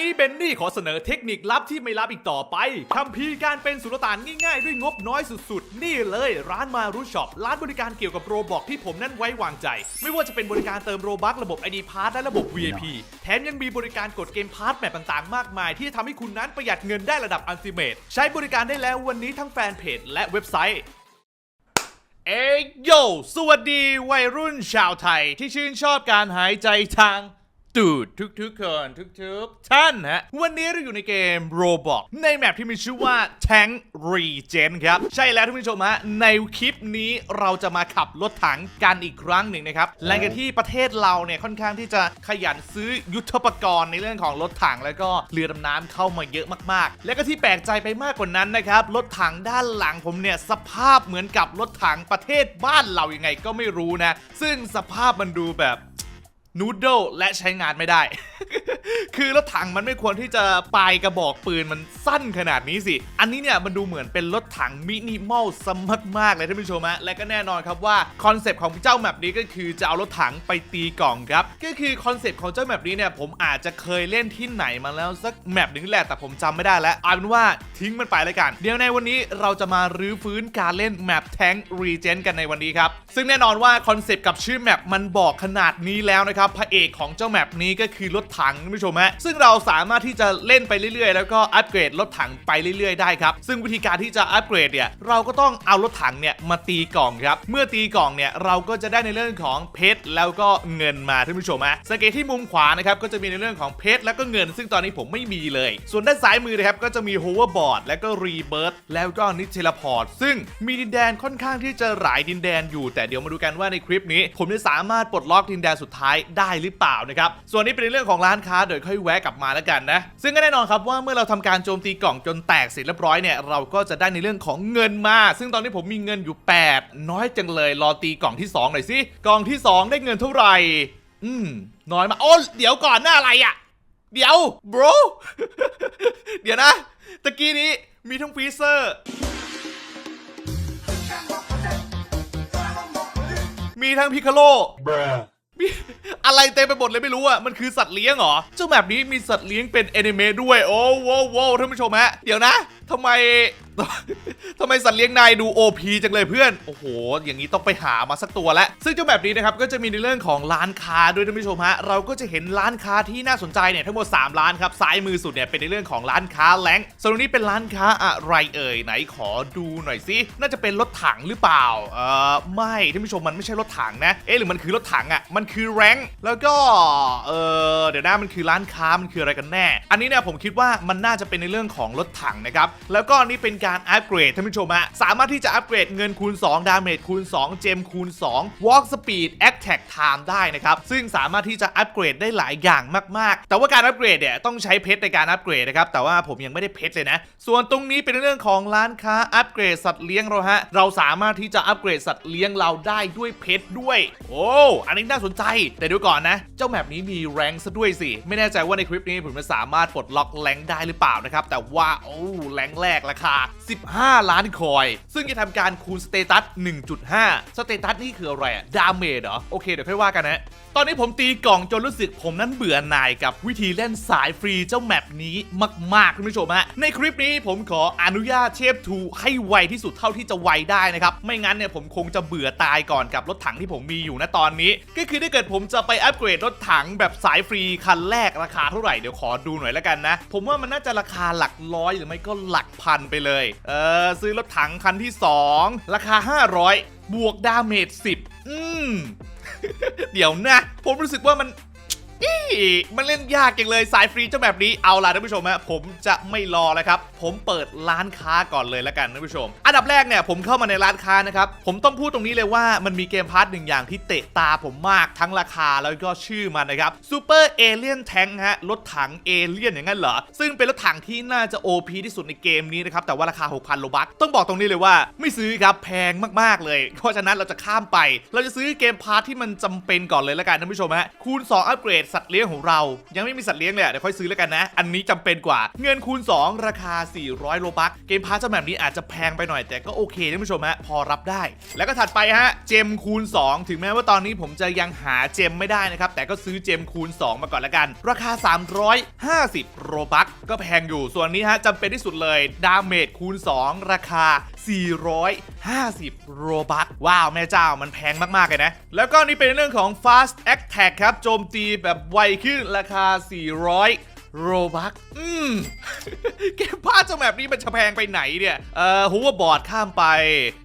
นี้เบนนี่ขอเสนอเทคนิคลับที่ไม่ลับอีกต่อไปคัมภีการเป็นสุลต่านง่ายๆ ด้วยงบน้อยสุดๆ นี่เลยร้านมารุช็อปร้านบริการเกี่ยวกับโรบอกที่ผมนั้นไว้วางใจ ไม่ว่าจะเป็นบริการเติมโรบักระบบ ID p a s s และระบบ VIP แถมยังมีบริการกดเกมพาร์ทแบบต่างๆ มากมาย ที่จะทำให้คุณนั้นประหยัดเงินได้ระดับอัลติเมทใช้บริการได้แล้ววันนี้ทั้งแฟนเพจและเว็บไซต์เอ้ยโยสวัสดีวัยรุ่นชาวไทยที่ชื่นชอบการหายใจทาง ตูดทุกๆคนทุกๆท่านฮะ วันนี้เราอยู่ในเกม Roblox ในแมปที่มีชื่อว่า Tank Regen ครับ ใช่แล้วท่านผู้ชมฮะ ในคลิปนี้เราจะมาขับรถถังกันอีกครั้งหนึ่งนะครับหลังจากที่ประเทศเราเนี่ยค่อนข้างที่จะขยันซื้อยุทธปกรณ์ในเรื่องของรถถังแล้วก็เรือดำน้ำเข้ามาเยอะมากๆ และก็ที่แปลกใจไปมากกว่านั้นนะครับรถถังด้านหลังผมเนี่ยสภาพเหมือนกับรถถังประเทศบ้านเรายังไงก็ไม่รู้นะซึ่งสภาพมันดูแบบ นูดเดิลและใช้งานไม่ได้ คือรถถังมันไม่ควรที่จะปลายกระบอกปืนมันสั้นขนาดนี้สิ อันนี้เนี่ยมันดูเหมือนเป็นรถถังมินิมอลสมักมากเลยท่านผู้ชมฮะ และก็แน่นอนครับว่าคอนเซปต์ของเจ้าแมปนี้ก็คือจะเอารถถังไปตีกล่องครับ ก็คือคอนเซปต์ของเจ้าแมปนี้เนี่ยผมอาจจะเคยเล่นที่ไหนมาแล้วสักแมปหนึ่งแหละแต่ผมจำไม่ได้แล้วเอาเป็นว่าทิ้งมันไปแล้วกัน เดี๋ยวในวันนี้เราจะมารื้อฟื้นการเล่นแมปแทงรีเจนกันในวันนี้ครับ ซึ่งแน่นอนว่าคอนเซปต์กับชื่อแมปมันบอกขนาดนี้แล้วนะครับพระเอกของเจ้าแมปนี้ก็คือรถถังท่านผู้ชมฮะซึ่งเราสามารถที่จะเล่นไปเรื่อยๆ แล้วก็อัปเกรดรถถังไปเรื่อยๆได้ครับซึ่งวิธีการที่จะอัปเกรดเนี่ยเราก็ต้องเอารถถังเนี่ยมาตีกล่องครับเมื่อตีกล่องเนี่ยเราก็จะได้ในเรื่องของเพชรแล้วก็เงินมาท่านผู้ชมฮะสังเกตที่มุมขวานะครับก็จะมีในเรื่องของเพชรแล้วก็เงิน ซึ่งตอนนี้ผมไม่มีเลย ส่วนด้านซ้ายมือนะครับก็จะมีโฮเวอร์บอร์ดแล้วก็รีเบิร์ตแล้วก็นิเทลพอร์ตซึ่งมีดินแดนค่อนข้างที่จะหลายดินแดนอยู่ แต่เดี๋ยวมาดูกันว่าในคลิปนี้ ผมจะสามารถปลดล็อกดินแดนสุดท้ายได้หรือเปล่านะครับ ส่วนนี้เป็นเรื่องของร้านค้าเดี๋ยวค่อยแวะกลับมาแล้วกันนะ ซึ่งก็แน่นอนครับว่าเมื่อเราทำการโจมตีกล่องจนแตกเสร็จเรียบร้อยเนี่ยเราก็จะได้ในเรื่องของเงินมา ซึ่งตอนนี้ผมมีเงินอยู่ 8 น้อยจังเลย รอตีกล่องที่2หน่อยสิกล่องที่ 2 ได้เงินเท่าไหร่ อืมน้อยมากโอ้เดี๋ยวก่อนหน้าอะไรอะเดี๋ยว bro เดี๋ยวนะ ตะกี้นี้มีทั้งฟรีเซอร์ มีทั้งพิคาโล มีอะไรเต็มไปหมดเลยไม่รู้อะ มันคือสัตว์เลี้ยงเหรอเจ้าแบบนี้มีสัตว์เลี้ยงเป็นแอนิเมะด้วย โอ้โว้โว้ท่านผู้ชมฮะ เดี๋ยวนะ ทำไมทำไมสัตว์เลี้ยงนายดู OP จังเลยเพื่อน โอ้โห อย่างนี้ต้องไปหามาสักตัวแล้ว ซึ่งเจ้าแบบนี้นะครับ ก็จะมีในเรื่องของร้านค้าด้วยท่านผู้ชมฮะ เราก็จะเห็นร้านค้าที่น่าสนใจเนี่ยทั้งหมด 3 ร้านครับ ซ้ายมือสุดเนี่ยเป็นในเรื่องของร้านค้าแรงส่วนตรงนี้เป็นร้านค้าอะไรเอ่ย ไหนขอดูหน่อยสิ น่าจะเป็นรถถังหรือเปล่า เอ่อ ไม่ท่านผู้ชมมันไม่ใช่รถถังนะ เอ๊ะหรือมันคือรถถังอะ มันคือแรงแล้วก็ เออ เดี๋ยวนะมันคือร้านค้า มันคืออะไรกันแน่ อันนี้เนี่ยผมคิดว่ามันน่าจะเป็นในเรื่องของรถถังนะครับแล้วก็นี่เป็นการอัปเกรดท่านผู้ชมฮะสามารถที่จะอัปเกรดเงินคูณ 2 ดาเมจคูณ 2 เจมคูณ 2 walk speed attack time ได้นะครับ ซึ่งสามารถที่จะอัปเกรดได้หลายอย่างมาก ๆ แต่ว่าการอัปเกรดเนี่ยต้องใช้เพชรในการอัปเกรดนะครับ แต่ว่าผมยังไม่ได้เพชรเลยนะ ส่วนตรงนี้เป็นเรื่องของร้านค้าอัปเกรดสัตว์เลี้ยงเราฮะ เราสามารถที่จะอัปเกรดสัตว์เลี้ยงเราได้ด้วยเพชรด้วย โอ้ อันนี้น่าสนใจ แต่ดี๋ยวก่อนนะ เจ้าแมปนี้มีแรงซะด้วยสิ ไม่แน่ใจว่าในคลิปนี้ผมจะสามารถปลดล็อกแรงได้หรือเปล่านะครับ แต่ว่าโอ้แรงแรกราคา 15 ล้านคอย ซึ่งจะทำการคูณสเตตัส 1.5 สเตตัสนี่คืออะไรดาเมจเหรอ โอเค เดี๋ยวค่อยว่ากันนะ ตอนนี้ผมตีกล่องจนรู้สึกผมนั้นเบื่อหน่ายกับวิธีเล่นสายฟรีเจ้าแมปนี้มาก ๆ คุณผู้ชมฮะ ในคลิปนี้ผมขออนุญาตเชฟทูให้ไวที่สุดเท่าที่จะไวได้นะครับ ไม่งั้นเนี่ยผมคงจะเบื่อตายก่อนกับรถถังที่ผมมีอยู่นะตอนนี้ ก็คือถ้าเกิดผมจะไปอัปเกรดรถถังแบบสายฟรีคันแรกราคาเท่าไหร่เดี๋ยวขอดูหน่อยแล้วกันนะ ผมว่ามันน่าจะราคาหลักร้อยหรือไม่ก็หลักพันไปเลย เออ ซื้อรถถังคันที่ 2 ราคา 500 บวกดาเมจ10 อืม เดี๋ยวนะ ผมรู้สึกว่ามัน อีมันเล่นยากจังเลยสายฟรีเจ้าแบบนี้เอาล่ะท่านผู้ชมฮะผมจะไม่รอแล้วครับ ผมเปิดร้านค้าก่อนเลยแล้วกันท่านผู้ชม อันดับแรกเนี่ยผมเข้ามาในร้านค้านะครับผมต้องพูดตรงนี้เลยว่ามันมีเกมพาร์ทหนึ่งอย่างที่เตะตาผมมากทั้งราคาแล้วก็ชื่อมันนะครับซูเปอร์เอเลียนแทงฮะรถถังเอเลียนอย่างนั้นเหรอซึ่งเป็นรถถังที่น่าจะ OP ที่สุดในเกมนี้นะครับแต่ว่าราคา 6,000โลบัคต้องบอกตรงนี้เลยว่าไม่ซื้อครับแพงมากๆเลย เพราะฉะนั้นเราจะข้ามไป เราจะซื้อเกมพาร์ทที่มันจำเป็นก่อนเลยแล้วกันท่านผู้ชมฮะคูณ 2 อัปเกรดสัตว์เลี้ยงของเรา ยังไม่มีสัตว์เลี้ยงเลยเดี๋ยวค่อยซื้อแล้วกันนะ อันนี้จำเป็นกว่า เงินคูณ 2 ราคา 400 โลบักเกมพาร์ทแบบนี้อาจจะแพงไปหน่อยแต่ก็โอเคท่านผู้ชมฮะพอรับได้ แล้วก็ถัดไปฮะเจมคูณ 2 ถึงแม้ว่าตอนนี้ผมจะยังหาเจมไม่ได้นะครับแต่ก็ซื้อเจมคูณ 2 มาก่อนละกัน ราคา 350 โรบักก็แพงอยู่ส่วนนี้ฮะจำเป็นที่สุดเลยดาเมจคูณ 2 ราคา450 โรบักว้าว แม่เจ้ามันแพงมาก ๆ เลยนะ แล้วก็นี่เป็นเรื่องของ Fast Attack ครับ โจมตีแบบไวขึ้นราคา 400โรบักอืม เกมพาร์ทแบบนี้มันจะแพงไปไหนเนี่ย เอ่อฮูวบอร์ดข้ามไป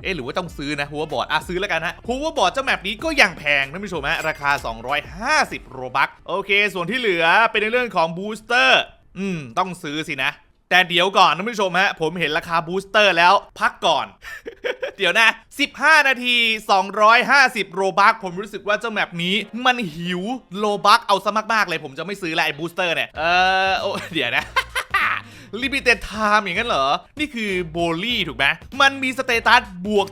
เอ๊ะหรือว่าต้องซื้อนะฮูวบอร์ดอะซื้อแล้วกันฮะฮูวบอร์ดเจ้าแมปนี้ก็ยังแพงท่านผู้ชมฮะราคา 250 โรบักโอเค ส่วนที่เหลือเป็นในเรื่องของบูสเตอร์ อืม ต้องซื้อสินะ แต่เดี๋ยวก่อนท่านผู้ชมฮะ ผมเห็นราคาบูสเตอร์แล้วพักก่อน เดี๋ยวนะ 15 นาที 250 โรบักผมรู้สึกว่าเจ้าแมปนี้มันหิวโลบักเอาซะมากๆเลย ผมจะไม่ซื้อละไอ้บูสเตอร์เนี่ย เออโอ้เดี๋ยวนะ ลิมิเต็ดไทม์อย่างนั้นเหรอ นี่คือโบลี่ถูกไหมมันมีสเตตัสบวก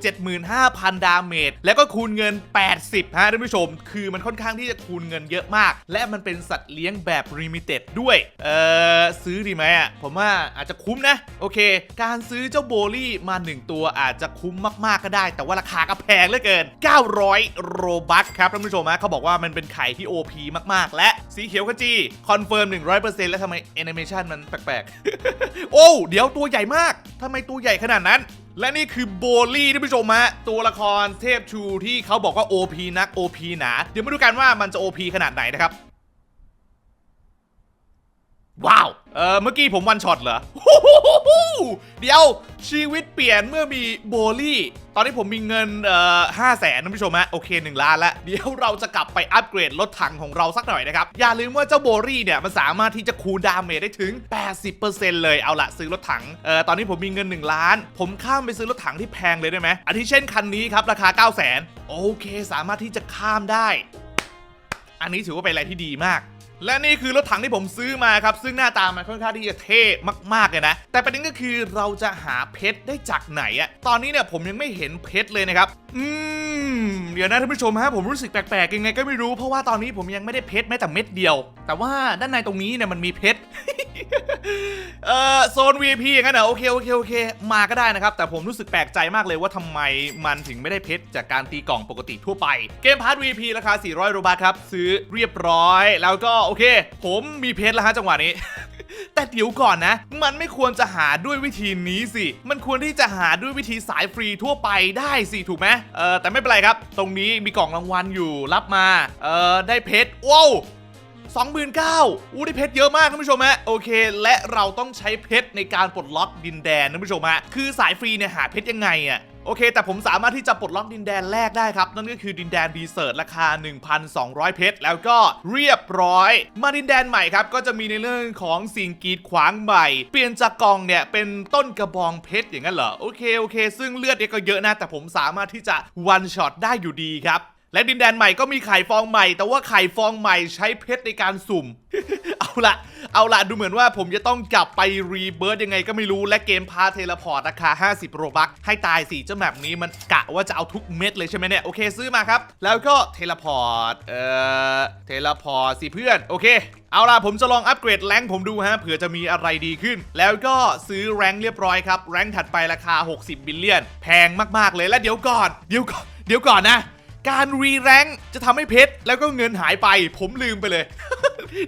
75,000 ดาเมจแล้วก็คูณเงิน 80 ฮะท่านผู้ชม คือมันค่อนข้างที่จะคูณเงินเยอะมาก และมันเป็นสัตว์เลี้ยงแบบลิมิเต็ดด้วย เอ่อซื้อดีไหมอะ ผมว่าอาจจะคุ้มนะ โอเค การซื้อเจ้าโบลี่มา 1 ตัวอาจจะคุ้มมากๆก็ได้ แต่ว่าราคาก็แพงเหลือเกิน 900 โรบัคครับท่านผู้ชมฮะเขาบอกว่ามันเป็นไข่ที่ OP มากๆ และ สีเขียวขจีคอนเฟิร์ม100%แล้วทำไมแอนิเมชันมันแปลกๆ โอ้เดี๋ยวตัวใหญ่มากทำไมตัวใหญ่ขนาดนั้น และนี่คือโบลี่ท่านผู้ชมฮะตัวละครเทพชูที่เขาบอกว่า OP นัก OP หนา เดี๋ยวมาดูกันว่ามันจะ OP ขนาดไหนนะครับ ว้าว เออเมื่อกี้ผมวันช็อตเหรอเดี๋ยวชีวิตเปลี่ยนเมื่อมีโบลี่ ตอนนี้ผมมีเงินเอ่อห้าแสนท่านผู้ชมฮะโอเค 1 ล้านล้วเดี๋ยวเราจะกลับไปอัปเกรดรถถังของเราสักหน่อยนะครับ อย่าลืมว่าเจ้าโบลี่เนี่ย มันสามารถที่จะคูดาเมจได้ถึง 80%เลยเอาละซื้อรถถังเอ่อตอนนี้ผมมีเงิน 1 ล้าน ผมข้ามไปซื้อรถถังที่แพงเลยได้ไหมอาทิเช่นคันนี้ครับราคา 9 0 0 0 0 0โอเค สามารถที่จะข้ามได้ อันนี้ถือว่าเป็นอะไรที่ดีมาก และนี่คือรถถังที่ผมซื้อมาครับ ซึ่งหน้าตามันค่อนข้างที่จะเท่มากๆเลยนะ แต่ประเด็นก็คือเราจะหาเพชรได้จากไหนอะตอนนี้เนี่ยผมยังไม่เห็นเพชรเลยนะครับ อืม เดียวนะท่านผู้ชมฮะผมรู้สึกแปลกๆยังไงก็ไม่รู้เพราะว่าตอนนี้ผมยังไม่ได้เพชรแม้แต่เม็ดเดียว แต่ว่าด้านในตรงนี้เนี่ยมันมีเพชร เอ่อโซน VIP อย่างนั้นเหรอโอเคโอเคโอเค มาก็ได้นะครับ แต่ผมรู้สึกแปลกใจมากเลยว่าทำไมมันถึงไม่ได้เพชรจากการตีกล่องปกติทั่วไป เกมพาร์ท VIP ราคา 400 โรบาทครับ ซื้อเรียบร้อย แล้วก็โอเค ผมมีเพชรแล้วฮะจังหวะนี้ แต่เดี๋ยวก่อนนะ มันไม่ควรจะหาด้วยวิธีนี้สิ มันควรที่จะหาด้วยวิธีสายฟรีทั่วไปได้สิถูกไหมเออแต่ไม่เป็นไรครับ ตรงนี้มีกล่องรางวัลอยู่รับมา เออได้เพชรว้าว29,000อู้ได้เพชรเยอะมากท่านผู้ชมฮะโอเค และเราต้องใช้เพชรในการปลดล็อกดินแดนท่านผู้ชมฮะคือสายฟรีเนี่ยหาเพชรยังไงอะ โอเค แต่ผมสามารถที่จะปลดล็อกดินแดนแรกได้ครับ นั่นก็คือดินแดนดีเซิร์ตราคา 1,200 เพชร แล้วก็เรียบร้อย มาดินแดนใหม่ครับ ก็จะมีในเรื่องของสิ่งกีดขวางใหม่ เปลี่ยนจากกองเนี่ยเป็นต้นกระบองเพชรอย่างนั้นเหรอ โอเค โอเค ซึ่งเลือดเนี่ยก็เยอะนะ แต่ผมสามารถที่จะวันช็อตได้อยู่ดีครับ และดินแดนใหม่ก็มีไข่ฟองใหม่ แต่ว่าไข่ฟองใหม่ใช้เพชรในการสุ่ม เอาละเอาละดูเหมือนว่าผมจะต้องกลับไปรีเบิร์ดยังไงก็ไม่รู้และเกมพาเทเลพอร์ตราคา 50 โรบักให้ตายสิเจ้าแมปนี้มันกะว่าจะเอาทุกเม็ดเลยใช่ไหมเนี่ย โอเคซื้อมาครับ แล้วก็เทเลพอร์ต เอ่อ เทเลพอร์ตสิเพื่อน โอเคเอาล่ะ ผมจะลองอัปเกรดแรงค์ผมดูฮะเผื่อจะมีอะไรดีขึ้น แล้วก็ซื้อแรงค์เรียบร้อยครับ แรงค์ถัดไปราคา 60 บิลเลียน แพงมาก ๆ เลยและเดี๋ยวก่อน เดี๋ยวก่อนเดี๋ยวก่อนนะ การรีแรงจะทำให้เพชรแล้วก็เงินหายไป ผมลืมไปเลย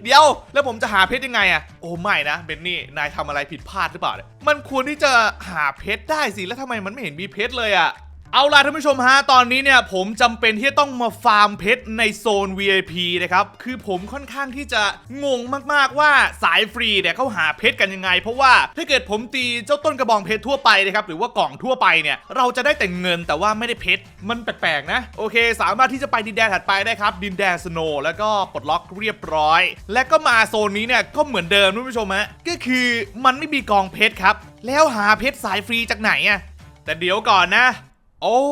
เดี๋ยวแล้วผมจะหาเพชรยังไงอะโอ้ไม่นะเบนนี่นายทำอะไรผิดพลาดหรือเปล่า มันควรที่จะหาเพชรได้สิแล้วทำไมมันไม่เห็นมีเพชรเลยอะ เอาล่ะท่านผู้ชมฮะ ตอนนี้เนี่ยผมจำเป็นที่จะต้องมาฟาร์มเพชรในโซน VIP นะครับ คือผมค่อนข้างที่จะงงมากๆว่าสายฟรีเนี่ยเขาหาเพชรกันยังไง เพราะว่าถ้าเกิดผมตีเจ้าต้นกระบองเพชรทั่วไปนะครับหรือว่ากล่องทั่วไปเนี่ยเราจะได้แต่เงินแต่ว่าไม่ได้เพชรมันแปลกๆนะ โอเค สามารถที่จะไปดินแดนถัดไปได้ครับ ดินแดนสโนว์แล้วก็ปลดล็อกเรียบร้อย และก็มาโซนนี้เนี่ยก็เหมือนเดิมท่านผู้ชมฮะก็คือมันไม่มีกองเพชรครับแล้วหาเพชรสายฟรีจากไหนอะแต่เดี๋ยวก่อนนะ โอ้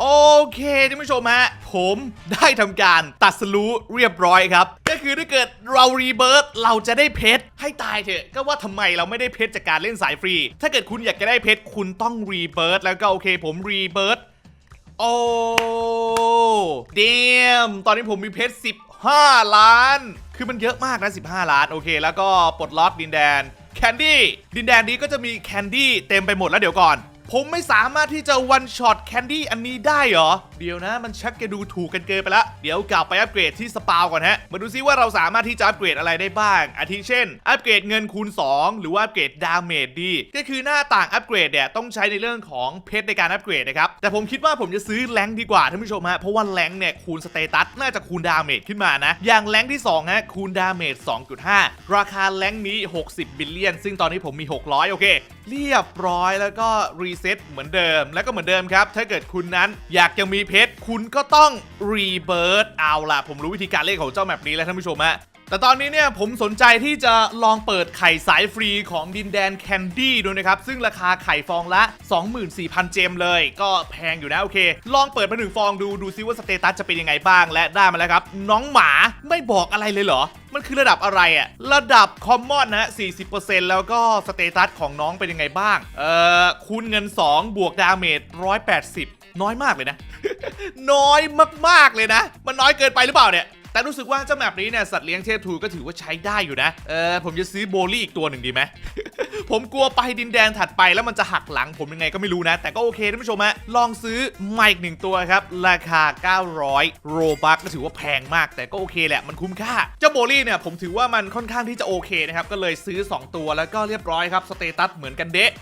โอเคท่านผู้ชมฮะ ผมได้ทำการตัดสรู้เรียบร้อยครับ ก็คือถ้าเกิดเรารีเบิร์ตเราจะได้เพชรให้ตายเถอะ ก็ว่าทำไมเราไม่ได้เพชรจากการเล่นสายฟรี ถ้าเกิดคุณอยากจะได้เพชรคุณต้องรีเบิร์ตแล้วก็โอเคผมรีเบิร์ตโอ้เดมตอนนี้ผมมีเพชร15 ล้าน คือมันเยอะมากนะ 15 ล้าน โอเค แล้วก็ปลดล็อกดินแดนแคนดี้ดินแดนนี้ก็จะมีแคนดี้เต็มไปหมดแล้วเดี๋ยวก่อน ผมไม่สามารถที่จะวันช็อตแคนดี้อันนี้ได้เหรอ เดี๋ยวนะ มันชักจะดูถูกกันเกินไปละ เดี๋ยวกลับไปอัปเกรดที่สปาวก่อนฮะ มาดูซิว่าเราสามารถที่จะอัปเกรดอะไรได้บ้าง อาทิเช่น อัปเกรดเงินคูณ 2 หรือว่าอัปเกรดดาเมจดี ก็คือหน้าต่างอัปเกรดเนี่ยต้องใช้ในเรื่องของเพชรในการอัปเกรดนะครับ แต่ผมคิดว่าผมจะซื้อแรงดีกว่าท่านผู้ชมฮะ เพราะว่าแรงเนี่ยคูณสเตตัสน่าจะคูณดาเมจขึ้นมานะ อย่างแรงที่2ฮะคูณดาเมจ2.5 ราคาแรงนี้ 60 บิลเลียน ซึ่งตอนนี้ผมมี 600 โอเค เรียบร้อยแล้วก็รีเซ็ตเหมือนเดิม แล้วก็เหมือนเดิมครับ ถ้าเกิดคุณนั้นอยากจะมีเพชรคุณก็ต้องรีเบิร์ตเอาล่ะ ผมรู้วิธีการเล่นของเจ้าแมปนี้แล้วท่านผู้ชมฮะ แต่ตอนนี้เนี่ยผมสนใจที่จะลองเปิดไข่สายฟรีของดินแดนแคนดี้ดูนะครับ ซึ่งราคาไข่ฟองละ 24,000 เจมเลย ก็แพงอยู่นะโอเค ลองเปิดมาหนึ่งฟองดูดูซิว่าสเตตัสจะเป็นยังไงบ้างและได้มาแล้วครับ น้องหมาไม่บอกอะไรเลยเหรอ มันคือระดับอะไรอะระดับคอมมอนนะ40%แล้วก็สเตตัสของน้องเป็นยังไงบ้างเอ่อคูณเงิน 2 บวกดาเมจ180 น้อยมากเลยนะ น้อยมากๆเลยนะ มันน้อยเกินไปหรือเปล่าเนี่ย แต่รู้สึกว่าเจ้าแมปนี้เนี่ยสัตว์เลี้ยงเทพทูก็ถือว่าใช้ได้อยู่นะ เออผมจะซื้อโบลี่อีกตัวหนึ่งดีไหม ผมกลัวไปดินแดนถัดไปแล้วมันจะหักหลังผมยังไงก็ไม่รู้นะ แต่ก็โอเคท่านผู้ชมฮะลองซื้อไมค์หนึ่งตัวครับ ราคา 900 โรบัคก็ถือว่าแพงมาก แต่ก็โอเคแหละมันคุ้มค่า เจ้าโบลี่เนี่ยผมถือว่ามันค่อนข้างที่จะโอเคนะครับก็เลยซื้อ 2 ตัวแล้วก็เรียบร้อยครับสเตตัสเหมือนกันเดะ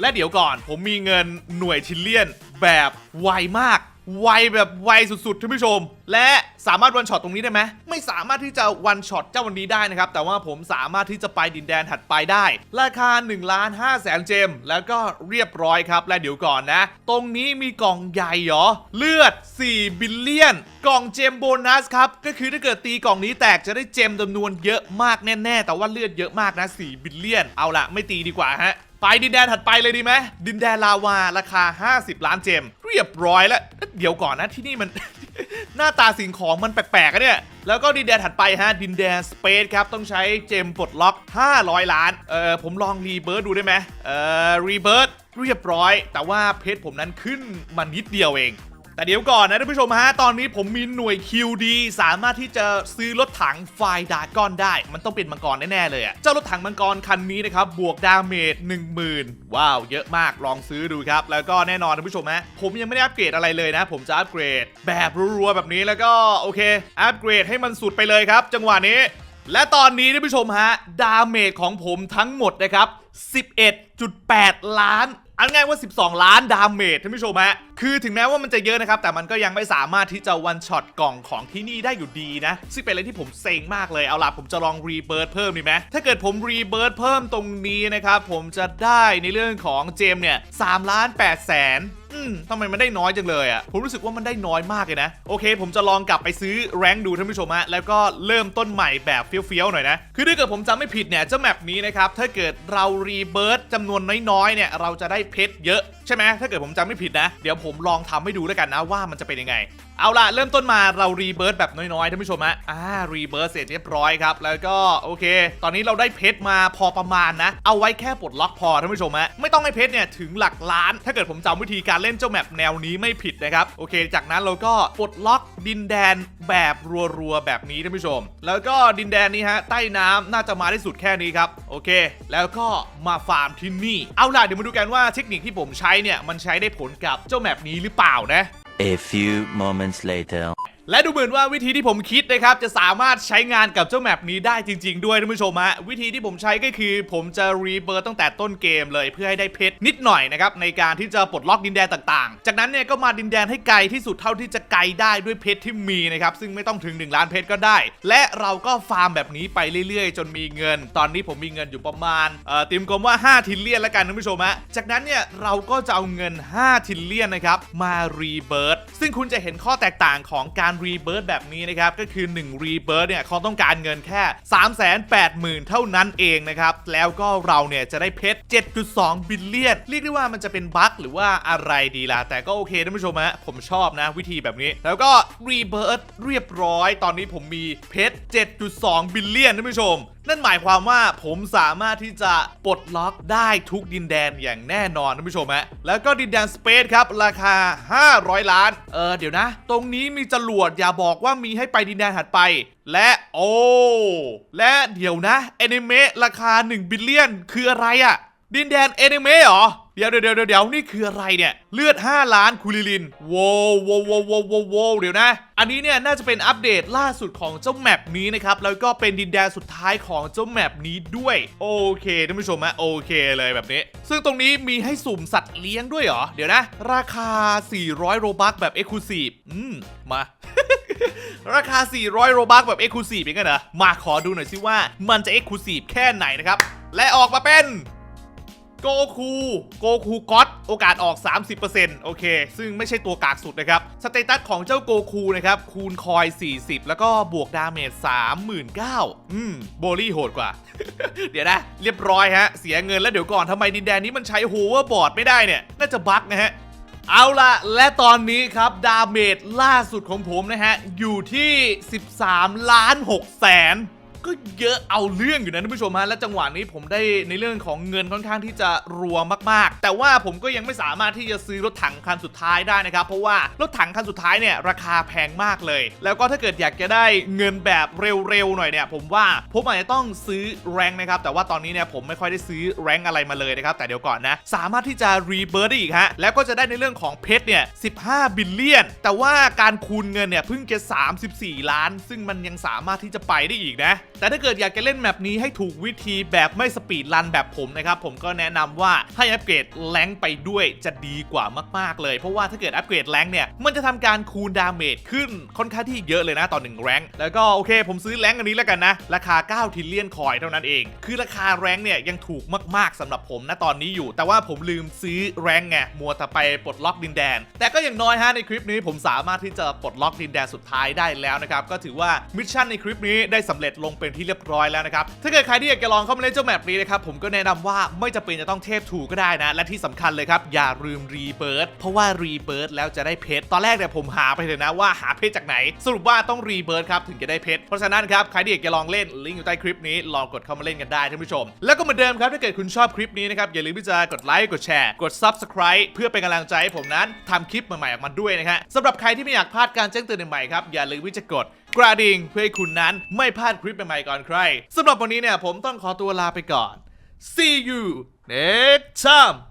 และเดี๋ยวก่อนผมมีเงินหน่วยชิลเลียนแบบไวมาก ไวแบบไวสุดๆท่านผู้ชม และสามารถวันช็อตตรงนี้ได้ไหมไม่สามารถที่จะวันช็อตเจ้าวันนี้ได้นะครับ แต่ว่าผมสามารถที่จะไปดินแดนถัดไปได้ ราคา1ล้าน5แสนเจม แล้วก็เรียบร้อยครับ และเดี๋ยวก่อนนะ ตรงนี้มีกล่องใหญ่เหรอ เลือด 4 บิลเลียน กล่องเจมโบนัสครับ ก็คือถ้าเกิดตีกล่องนี้แตกจะได้เจมจำนวนเยอะมากแน่ ๆ แต่ว่าเลือดเยอะมากนะ 4 บิลเลียน เอาละไม่ตีดีกว่าฮะ ไปดินแดนถัดไปเลยดีไหมดินแดนลาวาราคา 50 ล้านเจม เรียบร้อยแล้ว เดี๋ยวก่อนนะที่นี่มัน หน้าตาสิ่งของมันแปลกๆอะเนี่ย แล้วก็ดินแดนถัดไปฮะ ดินแดนสเปซครับ ต้องใช้เจมปลดล็อก 500 ล้าน เออผมลองรีเบิร์ดดูได้ไหมเออรีเบิร์ดเรียบร้อย แต่ว่าเพชรผมนั้นขึ้นมานิดเดียวเอง แต่เดี๋ยวก่อนนะท่านผู้ชมฮะ ตอนนี้ผมมีหน่วย QD สามารถที่จะซื้อรถถังไฟดากอนได้ มันต้องเป็นมังกรแน่ๆเลยอะเจ้ารถถังมังกรคันนี้นะครับ บวกดาเมจ10,000 ว้าว เยอะมาก ลองซื้อดูครับ แล้วก็แน่นอนท่านผู้ชมฮะ ผมยังไม่ได้อัปเกรดอะไรเลยนะ ผมจะอัปเกรดแบบรัวๆแบบนี้แล้วก็โอเค อัปเกรดให้มันสุดไปเลยครับ จังหวะนี้ และตอนนี้ท่านผู้ชมฮะ ดาเมจของผมทั้งหมดนะครับ11.8 ล้าน อันง่ายว่า 12 ล้านดาเมจท่านผู้ชมฮะ คือถึงแม้ว่ามันจะเยอะนะครับ แต่มันก็ยังไม่สามารถที่จะวันช็อตกล่องของที่นี่ได้อยู่ดีนะ ซึ่งเป็นอะไรที่ผมเซ็งมากเลย เอาล่ะผมจะลองรีเบิร์ดเพิ่มดีไหมถ้าเกิดผมรีเบิร์ดเพิ่มตรงนี้นะครับ ผมจะได้ในเรื่องของเจมเนี่ย3ล้าน8แสนอืมทำไมมันได้น้อยจังเลยอะ ผมรู้สึกว่ามันได้น้อยมากเลยนะ โอเค ผมจะลองกลับไปซื้อแรงดูท่านผู้ชมฮะ แล้วก็เริ่มต้นใหม่แบบเฟี้ยวๆหน่อยนะ คือถ้าเกิดผมจำไม่ผิดเนี่ย เจ้าแมปนี้นะครับ ถ้าเกิดเรารีเบิร์ตจำนวนน้อยๆเนี่ย เราจะได้เพชรเยอะใช่ไหมถ้าเกิดผมจำไม่ผิดนะ เดี๋ยวผมมลองทำให้ดูแล้วกันนะว่ามันจะเป็นยังไงเอาล่ะ เริ่มต้นมาเรารีเบิร์ตแบบน้อยๆท่านผู้ชมฮะอ่ารีเบิร์ตเสร็จเรียบร้อยครับ แล้วก็โอเค ตอนนี้เราได้เพชรมาพอประมาณนะ เอาไว้แค่ปลดล็อกพอท่านผู้ชมฮะไม่ต้องให้เพชรเนี่ยถึงหลักล้าน ถ้าเกิดผมจำวิธีการเล่นเจ้าแมปแนวนี้ไม่ผิดนะครับ โอเค จากนั้นเราก็ปลดล็อกดินแดนแบบรัวๆแบบนี้ท่านผู้ชม แล้วก็ดินแดนนี้ฮะใต้น้ำน่าจะมาได้สุดแค่นี้ครับ โอเค แล้วก็มาฟาร์มที่นี่ เอาล่ะเดี๋ยวมาดูกันว่าเทคนิคที่ผมใช้เนี่ยมันใช้ได้ผลกับเจ้าแมปนี้หรือเปล่านะ A few moments later. และดูเหมือนว่าวิธีที่ผมคิดนะครับจะสามารถใช้งานกับเจ้าแมปนี้ได้จริง ๆ ด้วยท่านผู้ชมฮะวิธีที่ผมใช้ก็คือ ผมจะรีเบิร์ตั้งแต่ต้นเกมเลยเพื่อให้ได้เพชรนิดหน่อยนะครับในการที่จะปลดล็อกดินแดนต่างๆ จากนั้นเนี่ยก็มาดินแดนให้ไกลที่สุดเท่าที่จะไกลได้ด้วยเพชรที่มีนะครับซึ่งไม่ต้องถึง 1 ล้านเพชรก็ได้ และเราก็ฟาร์มแบบนี้ไปเรื่อยๆ จนมีเงิน ตอนนี้ผมมีเงินอยู่ประมาณเอ่อติมกลมว่า 5 ทิลเลียนแล้วกันท่านผู้ชมฮะจากนั้นเนี่ยเราก็จะเอาเงิน 5 ทิลเลียนนะครับมารีเบิร์ ซึ่งคุณจะเห็นข้อแตกต่างของการรีเบิร์ตแบบนี้นะครับ ก็คือ1รีเบิร์ตเนี่ยเขาต้องการเงินแค่ 380,000 เท่านั้นเองนะครับ แล้วก็เราเนี่ยจะได้เพชร 7.2 บิลเลียน เรียกได้ว่ามันจะเป็นบั๊กหรือว่าอะไรดีล่ะ แต่ก็โอเคท่านผู้ชมฮะผมชอบนะวิธีแบบนี้ แล้วก็รีเบิร์ตเรียบร้อย ตอนนี้ผมมีเพชร 7.2 บิลเลียนท่านผู้ชม นั่นหมายความว่าผมสามารถที่จะปลดล็อกได้ทุกดินแดนอย่างแน่นอนท่านผู้ชมฮะแล้วก็ดินแดนสเปซครับ ราคา 500 ล้าน เออเดี๋ยวนะ ตรงนี้มีจรวดอย่าบอกว่ามีให้ไปดินแดนถัดไป และโอ้และเดี๋ยวนะแอนิเมะราคา 1 บิลเลียน คืออะไรอะดินแดนแอนิเมะเหรอ เดี๋ยวเดี๋ยวเดี๋ยวเดี๋ยวนี่คืออะไรเนี่ย เลือด 5 ล้านคูลิลินโว้วโว้วโว้วโว้โว้โว้เดี๋ยวนะ อันนี้เนี่ยน่าจะเป็นอัปเดตล่าสุดของเจ้าแมปนี้นะครับ แล้วก็เป็นดินแดนสุดท้ายของเจ้าแมปนี้ด้วย โอเคท่านผู้ชมฮะโอเคเลยแบบนี้ ซึ่งตรงนี้มีให้สุ่มสัตว์เลี้ยงด้วยเหรอ เดี๋ยวนะ ราคา 400 โรบัคแบบ e x c l u s i v e อืม มา ราคา 400 โรบัคแบบ e x c l u s i v e อย่างนั้นเหรอมาขอดูหน่อยสิว่ามันจะ e x c l u s i v e แค่ไหนนะครับและออกมาเป็น โกคูโกคูก็อตโอกาสออก 30%โอเค ซึ่งไม่ใช่ตัวกากสุดนะครับ สเตตัสของเจ้าโกคูนะครับ คูณคอย 40 แล้วก็บวกดาเมจ39,000อืม โบลี่โหดกว่า เดี๋ยวนะ เรียบร้อยฮะ เสียเงินแล้วเดี๋ยวก่อนทำไมดินแดนนี้มันใช้โฮเวอร์บอร์ดไม่ได้เนี่ย น่าจะบั๊กนะฮะเอาละและตอนนี้ครับ ดาเมจล่าสุดของผมนะฮะ อยู่ที่ 13 ล้าน6แสน ก็เยอะเอาเรื่องอยู่นะท่านผู้ชมฮะและจังหวะนี้ผมได้ในเรื่องของเงินค่อนข้างที่จะรัวมากๆ แต่ว่าผมก็ยังไม่สามารถที่จะซื้อรถถังคันสุดท้ายได้นะครับ เพราะว่ารถถังคันสุดท้ายเนี่ยราคาแพงมากเลย แล้วก็ถ้าเกิดอยากจะได้เงินแบบเร็วๆหน่อยเนี่ย ผมว่าผมอาจจะต้องซื้อแรงนะครับ แต่ว่าตอนนี้เนี่ยผมไม่ค่อยได้ซื้อแรงอะไรมาเลยนะครับ แต่เดี๋ยวก่อนนะ สามารถที่จะรีเบิร์ดได้อีกฮะ แล้วก็จะได้ในเรื่องของเพชรเนี่ย 15 บิลเลียน แต่ว่าการคูณเงินเนี่ยเพิ่งจะ34 ล้าน ซึ่งมันยังสามารถที่จะไปได้อีกนะแต่ถ้าเกิดอยากจะเล่นแมปนี้ให้ถูกวิธีแบบไม่สปีดรันแบบผมนะครับ ผมก็แนะนำว่าให้อัปเกรดแรงไปด้วยจะดีกว่ามากๆเลย เพราะว่าถ้าเกิดอัปเกรดแรงเนี่ย มันจะทำการคูณดาเมจขึ้นค่อนข้างที่เยอะเลยนะต่อ1แรงแล้วก็โอเค ผมซื้อแรงอันนี้แล้วกันนะ ราคา 9 ทิลเลียนคอยเท่านั้นเอง คือราคาแรงเนี่ยยังถูกมากๆสำหรับผมนะตอนนี้อยู่ แต่ว่าผมลืมซื้อแรงไงมัวแต่ไปปลดล็อกดินแดน แต่ก็อย่างน้อยฮะในคลิปนี้ผมสามารถที่จะปลดล็อกดินแดนสุดท้ายได้แล้วนะครับก็ถือว่ามิชชั่นในคลิปนี้ได้สำเร็จลงเป็นที่เรียบร้อยแล้วนะครับ ถ้าเกิดใครที่อยากจะลองเข้ามาเล่นเจ้าแมปนี้นะครับผมก็แนะนำว่าไม่จำเป็นจะต้องเทพถูกก็ได้นะ และที่สำคัญเลยครับ อย่าลืมรีเบิร์ดเพราะว่ารีเบิร์ดแล้วจะได้เพชรตอนแรกเนี่ยผมหาไปเลยนะว่าหาเพชรจากไหน สรุปว่าต้องรีเบิร์ดครับถึงจะได้เพชรเพราะฉะนั้นครับใครที่อยากจะลองเล่นลิงก์อยู่ใต้คลิปนี้ลองกดเข้ามาเล่นกันได้ท่านผู้ชม แล้วก็เหมือนเดิมครับถ้าเกิดคุณชอบคลิปนี้นะครับอย่าลืมที่จะกดไลค์กดแชร์กด subscribe เพื่อเป็นกำลังใจให้ผมนั้นทำคลิปใหม่ๆออกมาด้วยนะฮะสำหรับใครที่ไม่อยากพลาดการแจ้งเตือนใหม่ครับอย่าลืมที่จะกด กระดิ่งเพื่อให้คุณนั้นไม่พลาดคลิปใหม่ๆก่อนใครสำหรับวันนี้เนี่ยผมต้องขอตัวลาไปก่อน see you next time